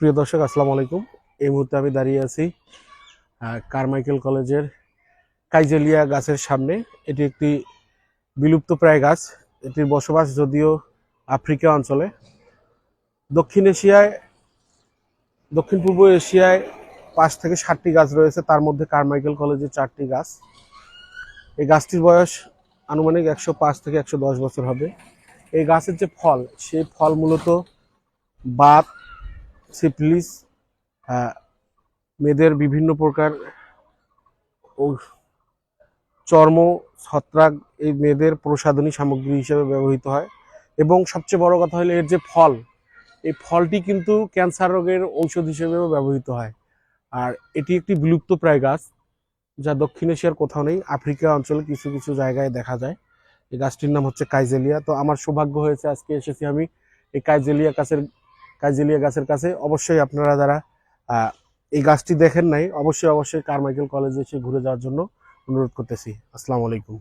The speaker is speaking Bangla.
প্রিয় দর্শক, আসসালামু আলাইকুম। এই মুহূর্তে আমি দাঁড়িয়ে আছি কারমাইকেল কলেজের কাইজেলিয়া গাছের সামনে। এটি একটি বিলুপ্ত প্রায় গাছ। এটির বসবাস যদিও আফ্রিকা অঞ্চলে। দক্ষিণ এশিয়ায়, দক্ষিণ পূর্ব এশিয়ায় পাঁচ থেকে ষাটটি গাছ রয়েছে। তার মধ্যে কারমাইকেল কলেজের চারটি গাছ। এই গাছটির বয়স আনুমানিক একশো পাঁচ থেকে একশো দশ বছর হবে। এই গাছের যে ফল, সেই ফল মূলত বাত সিপলিস আহ, মেয়েদের বিভিন্ন প্রকার চর্ম ছত্রাক এই মেয়েদের প্রসাধনী সামগ্রী হিসেবে ব্যবহৃত হয়। এবং সবচেয়ে বড় কথা হলো এর যে ফল এই ফলটি কিন্তু ক্যান্সার রোগের ঔষধ হিসেবেও ব্যবহৃত হয়। আর এটি একটি বিলুপ্ত প্রায় গাছ যা দক্ষিণ এশিয়ার কোথাও নেই আফ্রিকা অঞ্চলে কিছু কিছু জায়গায় দেখা যায়। এই গাছটির নাম হচ্ছে কাইজেলিয়া। তো আমার সৌভাগ্য হয়েছে আজকে এসেছি আমি এই কাইজেলিয়া গাছের কাইজেলিয়া গাছের কাছে অবশ্যই আপনারা যারা এই গাছটি দেখেন নাই, অবশ্যই অবশ্যই কারমাইকেল কলেজে এসে ঘুরে যাওয়ার জন্য অনুরোধ করতেছি। আসসালামু আলাইকুম।